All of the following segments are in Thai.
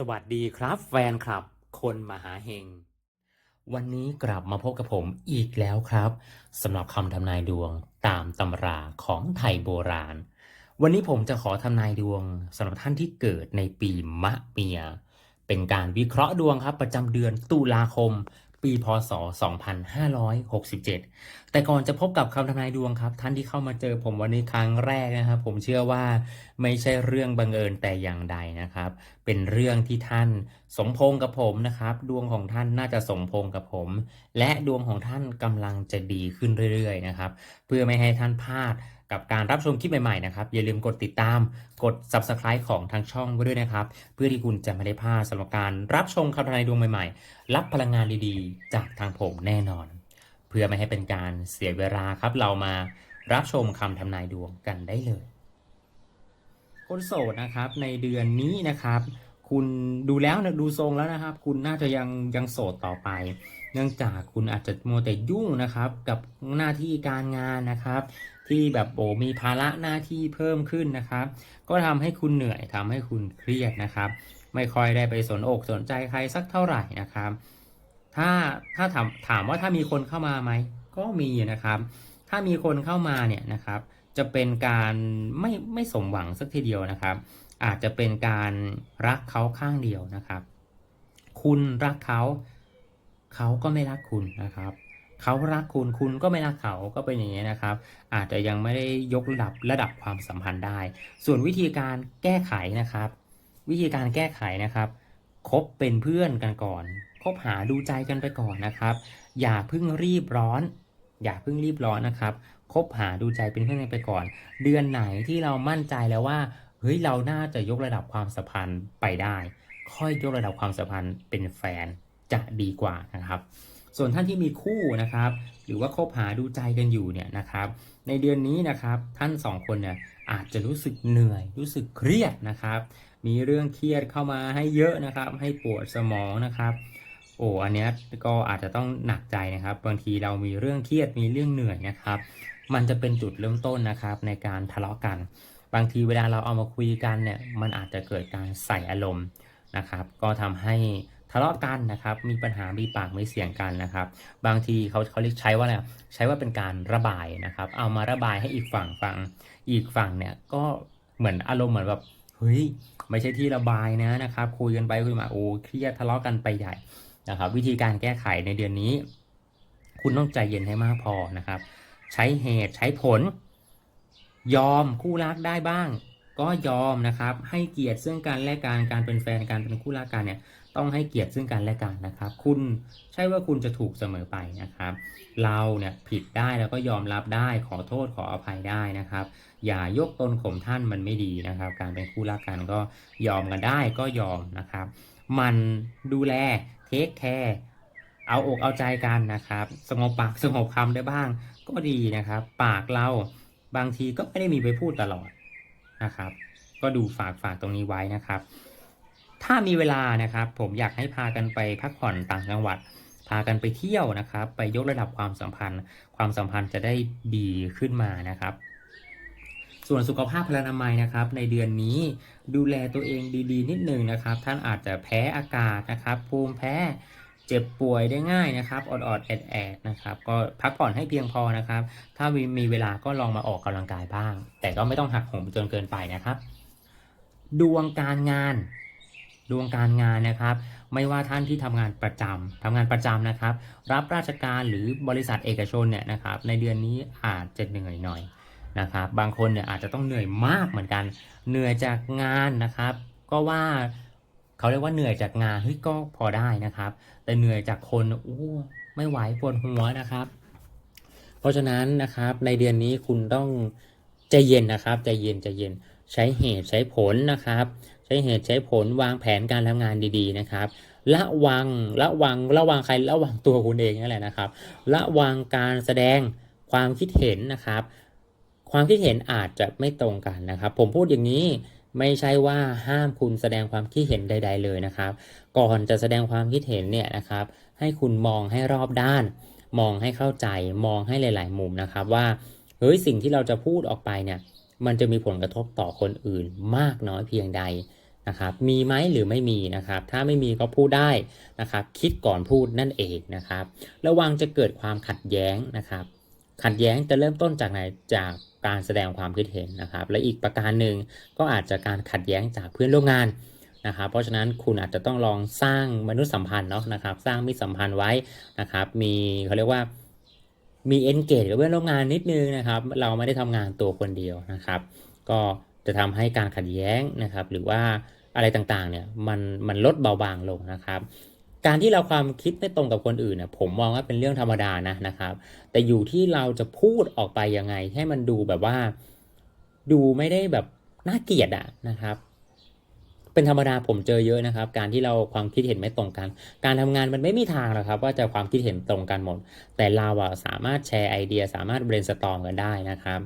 สวัสดีครับแฟนคลับ คนมหาเฮง วันนี้กลับมาพบกับผมอีกแล้วครับสำหรับคำทำนายดวงตามตำราของไทยโบราณ วันนี้ผมจะขอทำนายดวงสำหรับท่านที่เกิดในปีมะเมีย เป็นการวิเคราะห์ดวงครับประจำเดือนตุลาคม ปีพศ 2567 แต่ก่อนจะพบกับคำทำนายดวงครับ ท่านที่เข้ามาเจอผมวันนี้ครั้งแรกนะครับ ผมเชื่อว่าไม่ใช่เรื่องบังเอิญแต่อย่างใดนะครับ เป็นเรื่องที่ท่านสมพงกับผมนะครับ ดวงของท่านน่าจะสมพงกับผม และดวงของท่านกำลังจะดีขึ้นเรื่อยๆนะครับ เพื่อไม่ให้ท่านพลาด กับการรับชมคลิปใหม่ๆนะครับอย่าลืมกดติดตามกด subscribe ของทางช่องไว้ด้วยนะครับ เพื่อที่คุณจะไม่ได้พลาดสำหรับการรับชมคำทำนายดวงใหม่ๆ รับพลังงานดีๆ จากทางผมแน่นอน เพื่อไม่ให้เป็นการเสียเวลาครับ เรามารับชมคำทำนายดวงกันได้เลย คนโสดนะครับในเดือนนี้นะครับ คุณดูแล้วนะดูทรงแล้วนะครับ คุณน่าจะยังยังโสดต่อไปเนื่องจากคุณอาจจะมัวแต่ยุ่งนะครับกับหน้าที่การงานนะครับ ที่แบบโอ้มีภาระหน้าที่เพิ่มขึ้นนะครับ ก็ทำให้คุณเหนื่อยทำให้คุณเครียดนะครับ ไม่ค่อยได้ไปสนอกสนใจใครสักเท่าไหร่นะครับ ถ้าถ้าถามถามว่าถ้ามีคนเข้ามาไหมก็มีนะครับ ถ้ามีคนเข้ามาเนี่ยนะครับ จะเป็นการไม่ไม่สมหวังสักทีเดียวนะครับ อาจจะเป็นการรักเขาข้างเดียวนะครับ คุณรักเขา เขาก็ไม่รักคุณนะครับ เขารักคุณคุณก็ไม่รักเขาก็เป็นอย่างนี้นะครับ อาจจะยังไม่ได้ยกระดับระดับความสัมพันธ์ได้ ส่วนวิธีการแก้ไขนะครับ วิธีการแก้ไขนะครับคบเป็นเพื่อนกันก่อนคบหาดูใจกันไปก่อนนะครับ อย่าเพิ่งรีบร้อน อย่าเพิ่งรีบร้อนนะครับคบหาดูใจเป็นเพื่อนกันไปก่อน เดือนไหนที่เรามั่นใจแล้วว่าเฮ้ยเราน่าจะยกระดับความสัมพันธ์ไปได้ ค่อยยกระดับความสัมพันธ์เป็นแฟนจะดีกว่านะครับ ส่วนท่านที่มีคู่นะครับ หรือว่าคบหาดูใจกันอยู่เนี่ยนะครับ ในเดือนนี้นะครับท่านสองคนเนี่ยอาจจะรู้สึกเหนื่อย รู้สึกเครียดนะครับ มีเรื่องเครียดเข้ามาให้เยอะนะครับ ให้ปวดสมองนะครับโอ้อันเนี้ยก็อาจจะต้องหนักใจนะครับ บางทีเรามีเรื่องเครียดมีเรื่องเหนื่อยนะครับ มันจะเป็นจุดเริ่มต้นนะครับ ในการทะเลาะกัน บางทีเวลาเราเอามาคุยกันเนี่ยมันอาจจะเกิดการใส่อารมณ์นะครับ ก็ทำให้ะเลาะกันนะครับ มีปัญหา มีปาก มีเสียงกันนะครับ บางทีเขาเขาเรียกใช้ว่าอะไร ใช้ว่าเป็นการระบายนะครับ เอามาระบายให้อีกฝั่งฟัง อีกฝั่งเนี่ยก็เหมือนอารมณ์เหมือนแบบ เฮ้ย ไม่ใช่ที่ระบายนะนะครับ คุยกันไปคุยมาโอ้เครียดทะเลาะกันไปใหญ่นะครับ วิธีการแก้ไขในเดือนนี้ คุณต้องใจเย็นให้มากพอนะครับ ใช้เหตุใช้ผล ยอมคู่รักได้บ้างก็ยอมนะครับให้เกียรติซึ่งกันและกันการเป็นแฟนการเป็นคู่รักกันเนี่ย ต้องให้เกียรติซึ่งกันและกันนะครับ คุณใช่ว่าคุณจะถูกเสมอไปนะครับ เราเนี่ยผิดได้แล้วก็ยอมรับได้ขอโทษขออภัยได้นะครับ อย่ายกตนข่มท่านมันไม่ดีนะครับ การเป็นคู่รักกันก็ยอมกันได้ก็ยอมนะครับ มันดูแลเทคแคร์เอาอกเอาใจกันนะครับ สงบปากสงบคำได้บ้าง ก็ดีนะครับ ปากเราบางทีก็ไม่ได้มีไปพูดตลอดนะครับ ก็ดูฝากฝากตรงนี้ไว้นะครับ ถ้ามีเวลานะครับ ผมอยากให้พากันไปพักผ่อนต่างจังหวัด พากันไปเที่ยวนะครับ ไปยกระดับความสัมพันธ์ ความสัมพันธ์จะได้ดีขึ้นมานะครับ ส่วนสุขภาพพลานามัยนะครับ ในเดือนนี้ดูแลตัวเองดีๆ นิดนึงนะครับ ท่านอาจจะแพ้อากาศนะครับภูมิแพ้เจ็บป่วยได้ง่ายนะครับออดๆแอดๆนะครับ ก็พักผ่อนให้เพียงพอนะครับ ถ้ามีมีเวลาก็ลองมาออกกำลังกายบ้าง แต่ก็ไม่ต้องหักโหมจนเกินไปนะครับ ดวงการงาน ดวงการงานนะครับ ไม่ว่าท่านที่ทำงานประจำทำงานประจำนะครับ รับราชการหรือบริษัทเอกชนเนี่ยนะครับ ในเดือนนี้อาจจะเหนื่อยหน่อยนะครับ บางคนเนี่ยอาจจะต้องเหนื่อยมากเหมือนกัน เหนื่อยจากงานนะครับ ก็ว่าเขาเรียกว่าเหนื่อยจากงานเฮ้ยก็พอได้นะครับ แต่เหนื่อยจากคนอู้ไม่ไหวปวดหัวนะครับ เพราะฉะนั้นนะครับในเดือนนี้คุณต้องใจเย็นนะครับใจเย็นใจเย็นใช้เหตุใช้ผลนะครับ ใช้เหตุใช้ผลวางแผนการทำงานดี ๆ นะครับระวังระวังระวังใครระวังตัวคุณเองนั่นแหละนะครับ ระวังการแสดงความคิดเห็นนะครับ ความคิดเห็นอาจจะไม่ตรงกันนะครับ ผมพูดอย่างนี้ไม่ใช่ว่าห้ามคุณแสดงความคิดเห็นใด ๆ เลยนะครับ ก่อนจะแสดงความคิดเห็นเนี่ยนะครับ ให้คุณมองให้รอบด้าน มองให้เข้าใจมองให้หลาย ๆ มุมนะครับว่าเฮ้ยสิ่งที่เราจะพูดออกไปเนี่ยมันจะมีผลกระทบต่อคนอื่นมากน้อยเพียงใด นะครับมีไหมหรือไม่มีนะครับ ถ้าไม่มีก็พูดได้นะครับ คิดก่อนพูดนั่นเองนะครับ ระวังจะเกิดความขัดแย้งนะครับ ขัดแย้งจะเริ่มต้นจากไหนจากการแสดงความคิดเห็นนะครับ และอีกประการหนึ่งก็อาจจะการขัดแย้งจากเพื่อนร่วมงานนะครับเพราะฉะนั้นคุณอาจจะต้องลองสร้างมนุษยสัมพันธ์เนาะนะครับ สร้างมิตรสัมพันธ์ไว้นะครับ มีเขาเรียกว่ามีเอนเกจกับเพื่อนร่วมงานนิดนึงนะครับ เราไม่ได้ทำงานตัวคนเดียวนะครับ ก็จะทำให้การขัดแย้งนะครับ หรือว่า อะไรต่างๆเนี่ยมันมันลดเบาบางลงนะครับ การที่เราความคิดไม่ตรงกับคนอื่นเนี่ยผมมองว่าเป็นเรื่องธรรมดานะนะครับ แต่อยู่ที่เราจะพูดออกไปยังไง ให้มันดูแบบว่า ดูไม่ได้แบบน่าเกลียดอะนะครับ เป็นธรรมดาผมเจอเยอะนะครับ การที่เราความคิดเห็นไม่ตรงกัน การทำงานมันไม่มีทางหรอกครับ ว่าจะความคิดเห็นตรงกันหมด แต่เราอะสามารถแชร์ไอเดีย สามารถ brainstorm กันได้นะครับ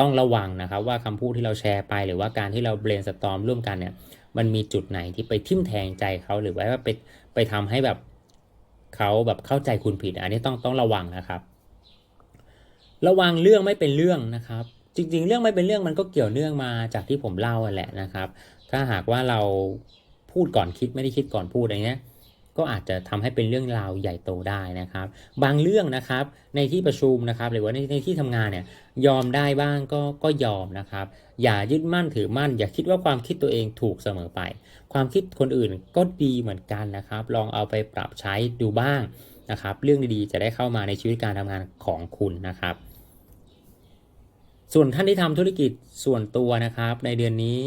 ต้องระวังนะครับว่าคำพูดที่เราแชร์ไป หรือว่าการที่เรา brainstorm ร่วมกันเนี่ยมันมีจุดไหนที่ไปทิ่มแทงใจเขาหรือว่าไปไปทำให้แบบเขาแบบเข้าใจคุณผิด อันนี้ต้องต้องระวังนะครับ ระวังเรื่องไม่เป็นเรื่องนะครับ จริง ๆ เรื่องไม่เป็นเรื่องมันก็เกี่ยวเนื่องมาจากที่ผมเล่าอะแหละนะครับ ถ้าหากว่าเราพูดก่อนคิดไม่ได้คิดก่อนพูดอะไรเงี้ย ก็อาจจะทำให้เป็นเรื่องราวใหญ่โตได้นะครับ บางเรื่องนะครับในที่ประชุมนะครับ หรือว่าในในที่ทำงานเนี่ยยอมได้บ้างก็ก็ยอมนะครับ อย่ายึดมั่นถือมั่น อย่าคิดว่าความคิดตัวเองถูกเสมอไป ความคิดคนอื่นก็ดีเหมือนกันนะครับ ลองเอาไปปรับใช้ดูบ้างนะครับ เรื่องดีๆจะได้เข้ามาในชีวิตการทำงานของคุณนะครับ ส่วนท่านที่ทำธุรกิจส่วนตัวนะครับ ในเดือนนี้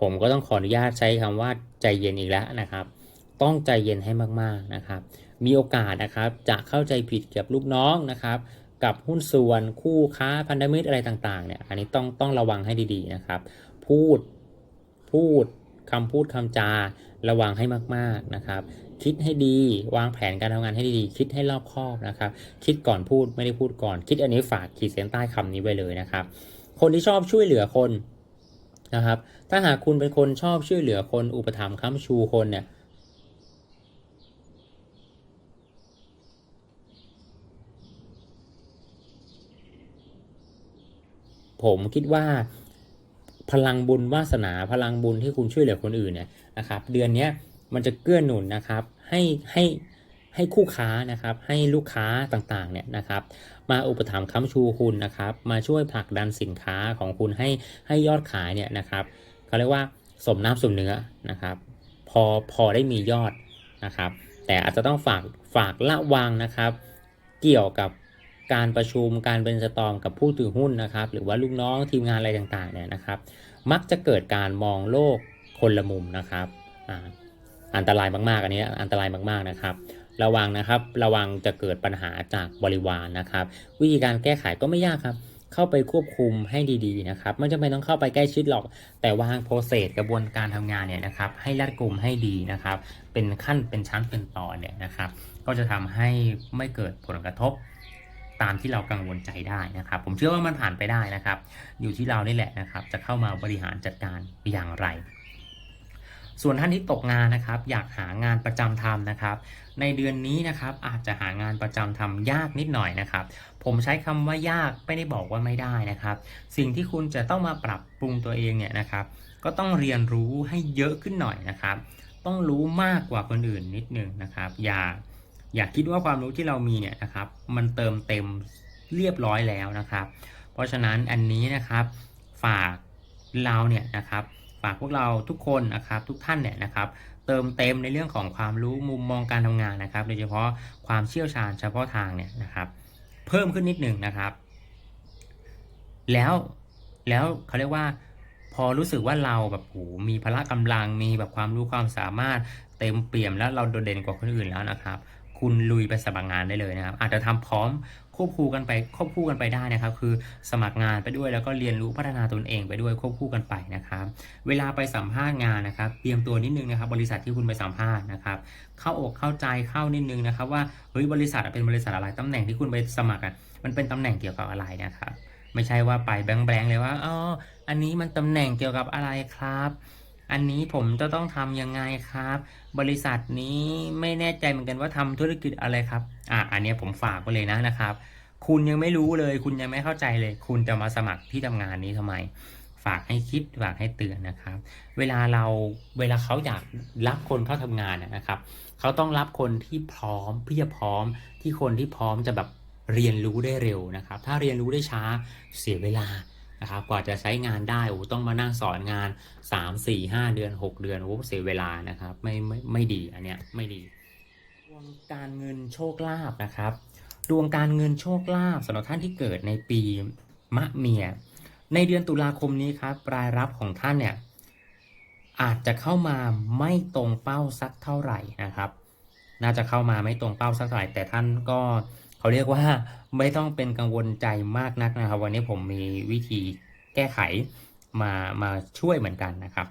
ผมก็ต้องขออนุญาตใช้คำว่าใจเย็นอีกแล้วนะครับ ต้องใจเย็นให้มากๆนะครับ มีโอกาสนะครับจะเข้าใจผิดเกี่ยวกับลูกน้องนะครับ กับหุ้นส่วนคู่ค้าพันธมิตรอะไรต่างๆเนี่ยอันนี้ต้องต้องระวังให้ดีๆนะครับ พูดพูดคำพูดคำจาระวังให้มากๆนะครับ คิดให้ดีวางแผนการทำงานให้ดีคิดให้รอบคอบนะครับ คิดก่อนพูดไม่ได้พูดก่อน คิดอันนี้ฝากขีดเส้นใต้คำนี้ไว้เลยนะครับ คนที่ชอบช่วยเหลือคนนะครับ ถ้าหากคุณเป็นคนชอบช่วยเหลือคนอุปถัมภ์ค้ำชูคนเนี่ย ผมคิดว่าพลังบุญวาสนาพลังบุญที่คุณช่วยเหลือคนอื่นเนี่ยนะครับ เดือนนี้มันจะเกื้อหนุนนะครับ ให้ให้ให้คู่ค้านะครับ ให้ลูกค้าต่างๆเนี่ยนะครับ มาอุปถัมภ์ค้ำชูคุณนะครับ มาช่วยผลักดันสินค้าของคุณให้ให้ยอดขายเนี่ยนะครับเขาเรียกว่าสมน้ำสมเนื้อนะครับ พอพอได้มียอดนะครับ แต่อาจจะต้องฝากฝากละวังนะครับ เกี่ยวกับ การประชุมการเป็นสตอมกับผู้ถือหุ้นนะครับ หรือว่าลูกน้องทีมงานอะไรต่างๆเนี่ยนะครับ มักจะเกิดการมองโลกคนละมุมนะครับอ่าอันตรายมากๆอันนี้อันตรายมากๆนะครับ ระวังนะครับระวังจะเกิดปัญหาจากบริวารนะครับ วิธีการแก้ไขก็ไม่ยากครับเข้าไปควบคุมให้ดีๆนะครับไม่จำเป็นต้องเข้าไปใกล้ชิดหรอก แต่วางโปรเซสกระบวนการทำงานเนี่ยนะครับ ให้รัดกุมให้ดีนะครับ เป็นขั้นเป็นชั้นเป็นตอนเนี่ยนะครับ ก็จะทำให้ไม่เกิดผลกระทบ ตามที่เรากังวลใจได้นะครับ ผมเชื่อว่ามันผ่านไปได้นะครับ อยู่ที่เรานี่แหละนะครับ จะเข้ามาบริหารจัดการอย่างไร ส่วนท่านที่ตกงานนะครับ อยากหางานประจำทำนะครับ ในเดือนนี้นะครับอาจจะหางานประจำทำยากนิดหน่อยนะครับ ผมใช้คำว่ายากไม่ได้บอกว่าไม่ได้นะครับ สิ่งที่คุณจะต้องมาปรับปรุงตัวเองเนี่ยนะครับ ก็ต้องเรียนรู้ให้เยอะขึ้นหน่อยนะครับ ต้องรู้มากกว่าคนอื่นนิดนึงนะครับ อย่า อย่าคิดว่าความรู้ที่เรามีเนี่ยนะครับมันเติมเต็มเรียบร้อยแล้วนะครับ เพราะฉะนั้นอันนี้นะครับฝากเราเนี่ยนะครับฝากพวกเราทุกคนนะครับทุกท่านเนี่ยนะครับเติมเต็มในเรื่องของความรู้มุมมองการทำงานนะครับ โดยเฉพาะความเชี่ยวชาญเฉพาะทางเนี่ยนะครับเพิ่มขึ้นนิดหนึ่งนะครับ แล้วแล้วเขาเรียกว่าพอรู้สึกว่าเราแบบโหมีพละกำลังมีแบบความรู้ความสามารถเต็มเปี่ยมแล้วเราโดดเด่นกว่าคนอื่นแล้วนะครับ คุณลุยไปสมัครงานได้เลยนะครับ อาจจะทำพร้อมควบคู่กันไปควบคู่กันไปได้นะครับ คือสมัครงานไปด้วยแล้วก็เรียนรู้พัฒนาตนเองไปด้วยควบคู่กันไปนะครับ เวลาไปสัมภาษณ์งานนะครับ เตรียมตัวนิดนึงนะครับ บริษัทที่คุณไปสัมภาษณ์นะครับ เข้าอกเข้าใจเข้านิดนึงนะครับว่าเฮ้ยบริษัทเป็นบริษัทอะไรตำแหน่งที่คุณไปสมัครอะมันเป็นตำแหน่งเกี่ยวกับอะไรนะครับ ไม่ใช่ว่าไปแบงๆเลยว่าอ๋ออันนี้มันตำแหน่งเกี่ยวกับอะไรครับ อันนี้ผมจะต้องทำยังไงครับ บริษัทนี้ไม่แน่ใจเหมือนกันว่าทำธุรกิจอะไรครับ อะอันนี้ผมฝากไปเลยนะนะครับ คุณยังไม่รู้เลย คุณยังไม่เข้าใจเลย คุณจะมาสมัครที่ทำงานนี้ทำไม ฝากให้คิดฝากให้เตือนนะครับ เวลาเราเวลาเขาอยากรับคนเข้าทำงานนะครับ เขาต้องรับคนที่พร้อมเพียบพร้อมที่คนที่พร้อมจะแบบเรียนรู้ได้เร็วนะครับ ถ้าเรียนรู้ได้ช้าเสียเวลา นะครับกว่าจะใช้งานได้โอ้ต้องมานั่งสอนงาน 3 4 5 เดือน 6 เดือนโอ้เสียเวลานะครับไม่ไม่ไม่ดีอันเนี้ยไม่ดีดวงการเงินโชคลาภนะครับ ดวงการเงินโชคลาภสำหรับท่านที่เกิดในปีมะเมีย ในเดือนตุลาคมนี้ครับรายรับของท่านเนี่ยอาจจะเข้ามาไม่ตรงเป้าสักเท่าไหร่นะครับ น่าจะเข้ามาไม่ตรงเป้าสักเท่าไหร่แต่ท่านก็ เขาเรียกว่าไม่ต้องเป็นกังวลใจมากนักนะครับ วันนี้ผมมีวิธีแก้ไขมามาช่วยเหมือนกันนะครับ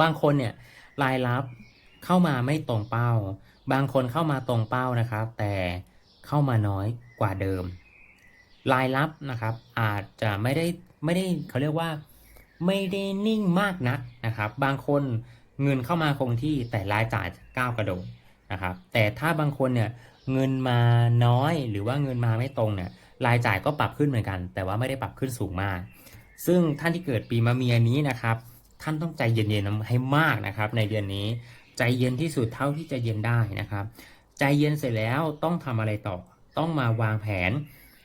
บางคนเนี่ยรายรับเข้ามาไม่ตรงเป้า บางคนเข้ามาตรงเป้านะครับ แต่เข้ามาน้อยกว่าเดิม รายรับนะครับ อาจจะไม่ได้ไม่ได้เขาเรียกว่าไม่ได้นิ่งมากนักนะครับ บางคนเงินเข้ามาคงที่แต่รายจ่ายก้าวกระโดดนะครับ แต่ถ้าบางคนเนี่ย เงินมาน้อยหรือว่าเงินมาไม่ตรงเนี่ยรายจ่ายก็ปรับขึ้นเหมือนกัน แต่ว่าไม่ได้ปรับขึ้นสูงมาก ซึ่งท่านที่เกิดปีมะเมียนี้นะครับ ท่านต้องใจเย็นๆให้มากนะครับ ในเดือนนี้ใจเย็นที่สุดเท่าที่จะเย็นได้นะครับ ใจเย็นเสร็จแล้วต้องทำอะไรต่อ ต้องมาวางแผน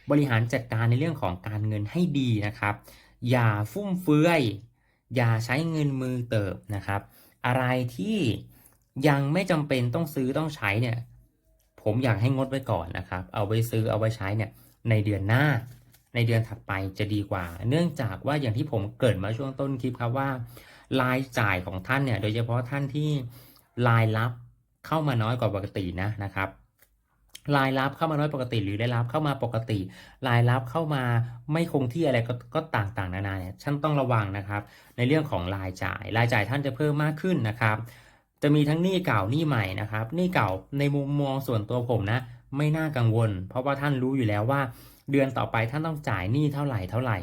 บริหารจัดการในเรื่องของการเงินให้ดีนะครับ อย่าฟุ่มเฟือยอย่าใช้เงินมือเติบนะครับ อะไรที่ยังไม่จำเป็นต้องซื้อต้องใช้เนี่ย ผมอยากให้งดไว้ก่อนนะครับ เอาไว้ซื้อเอาไว้ใช้เนี่ยในเดือนหน้า ในเดือนถัดไปจะดีกว่า เนื่องจากว่าอย่างที่ผมเกิดมาช่วงต้นคลิปครับว่ารายจ่ายของท่านเนี่ย โดยเฉพาะท่านที่รายรับเข้ามาน้อยกว่าปกตินะนะครับรายรับเข้ามาน้อยปกติ หรือรายรับเข้ามาปกติ รายรับเข้ามาไม่คงที่อะไรก็ก็ต่างๆ นานาเนี่ยท่านต้องระวังนะครับ ในเรื่องของรายจ่าย รายจ่ายท่านจะเพิ่มมากขึ้นนะครับ จะมีทั้งหนี้เก่าหนี้ใหม่นะครับหนี้เก่าในมุมมองส่วนตัวผมนะ ไม่น่ากังวล เพราะว่าท่านรู้อยู่แล้วว่า เดือนต่อไปท่านต้องจ่ายหนี้เท่าไหร่เท่าไหร่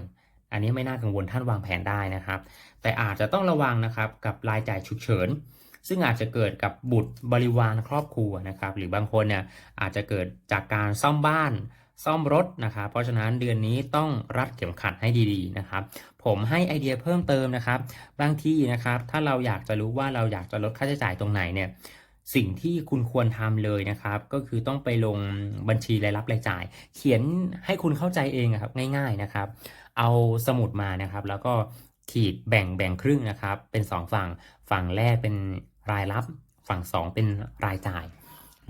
อันนี้ไม่น่ากังวลท่านวางแผนได้นะครับ แต่อาจจะต้องระวังนะครับกับรายจ่ายฉุกเฉินซึ่งอาจจะเกิดกับบุตรบริวารครอบครัวนะครับ หรือบางคนเนี่ยอาจจะเกิดจากการซ่อมบ้าน ซ่อมรถนะครับ เพราะฉะนั้นเดือนนี้ต้องรัดเข็มขัดให้ดีๆนะครับ ผมให้ไอเดียเพิ่มเติมนะครับ บางทีนะครับ ถ้าเราอยากจะรู้ว่าเราอยากจะลดค่าใช้จ่ายตรงไหนเนี่ยสิ่งที่คุณควรทำเลยนะครับ ก็คือต้องไปลงบัญชีรายรับรายจ่าย เขียนให้คุณเข้าใจเองครับง่าย ๆนะครับ เอาสมุดมานะครับ แล้วก็ขีดแบ่งแบ่งครึ่งนะครับ เป็น 2 ฝั่งฝั่งแรกเป็นรายรับ ฝั่ง 2 เป็นรายจ่าย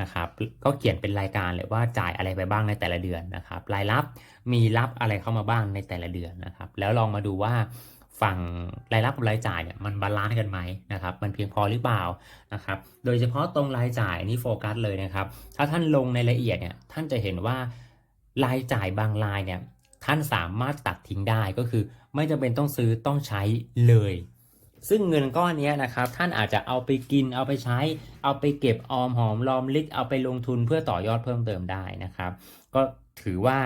นะครับก็เขียนเป็นรายการเลยว่าจ่ายอะไรไปบ้างในแต่ละเดือนนะครับรายรับมีรับอะไรเข้ามาบ้างในแต่ละเดือนนะครับแล้วลองมาดูว่าฝั่งรายรับกับรายจ่ายเนี่ยมันบาลานซ์กันไหมนะครับมันเพียงพอหรือเปล่านะครับโดยเฉพาะตรงรายจ่ายนี่โฟกัสเลยนะครับ ถ้าท่านลงในรายละเอียดเนี่ยท่านจะเห็นว่ารายจ่ายบางรายเนี่ยท่านสามารถตัดทิ้งได้ก็คือ ไม่จำเป็นต้องซื้อต้องใช้เลย ซึ่งเงินก้อนนี้นะครับท่านอาจจะเอาไปกินเอาไปใช้ เอาไปเก็บออมหอมรอมริบเอาไปลงทุนเพื่อต่อยอดเพิ่มเติมได้นะครับ ก็ถือว่า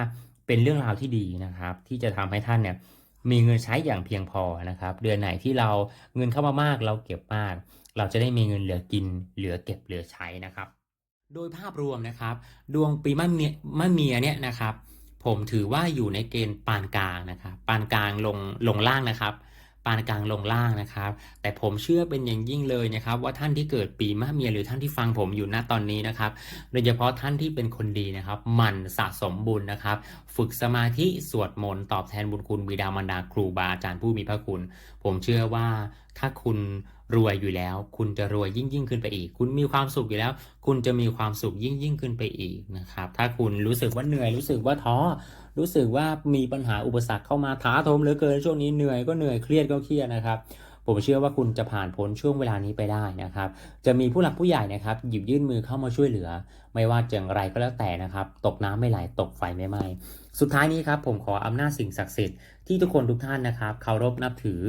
เป็นเรื่องราวที่ดีนะครับ ที่จะทำให้ท่านเนี่ยมีเงินใช้อย่างเพียงพอนะครับ เดือนไหนที่เราเงินเข้ามามากเราเก็บมาก เราจะได้มีเงินเหลือกิน เหลือเก็บเหลือใช้นะครับ โดยภาพรวมนะครับ ดวงปีมะเมียมะเมียเนี่ยนะครับ ผมถือว่าอยู่ในเกณฑ์ปานกลางนะครับ ปานกลางลงลงล่างนะครับ ปานกลางลงล่างนะครับ แต่ผมเชื่อเป็นอย่างยิ่งเลยนะครับ ว่าท่านที่เกิดปีมะเมียหรือท่านที่ฟังผมอยู่ณตอนนี้นะครับ โดยเฉพาะท่านที่เป็นคนดีนะครับหมั่นสะสมบุญนะครับ ฝึกสมาธิสวดมนต์ตอบแทนบุญคุณบิดามารดาครูบาอาจารย์ผู้มีพระคุณ ผมเชื่อว่าถ้าคุณรวยอยู่แล้ว คุณจะรวยยิ่งยิ่งขึ้นไปอีก คุณมีความสุขอยู่แล้ว คุณจะมีความสุขยิ่งยิ่งขึ้นไปอีกนะครับ ถ้าคุณรู้สึกว่าเหนื่อยรู้สึกว่าท้อ รู้สึกว่ามีปัญหาอุปสรรคเข้ามาท้าโถมเหลือเกินช่วงนี้เหนื่อยก็เหนื่อยเครียดก็เครียดนะครับผมเชื่อว่าคุณจะผ่านพ้นช่วงเวลานี้ไปได้นะครับ จะมีผู้หลักผู้ใหญ่นะครับ หยิบยื่นมือเข้ามาช่วยเหลือ ไม่ว่าจะอย่างไรก็แล้วแต่นะครับ ตกน้ำไม่ไหลตกไฟไม่ไหม้สุดท้ายนี้ครับผมขออำนาจสิ่งศักดิ์สิทธิ์ที่ทุกคนทุกท่านนะครับเคารพนับถือ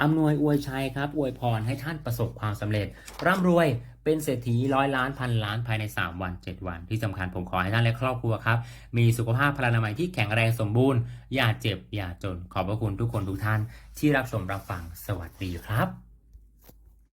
อำนวยอวยชัยครับอวยพรให้ท่านประสบความสำเร็จ ร่ำรวย เป็นเศรษฐีร้อยล้านพันล้านภายใน 3 วัน 7 วัน ที่สำคัญผมขอให้ท่านและครอบครัวครับ มีสุขภาพพลานามัยที่แข็งแรงสมบูรณ์ อย่าเจ็บ อย่าจน ขอบพระคุณทุกคนทุกท่านที่รับชมรับฟังสวัสดีครับ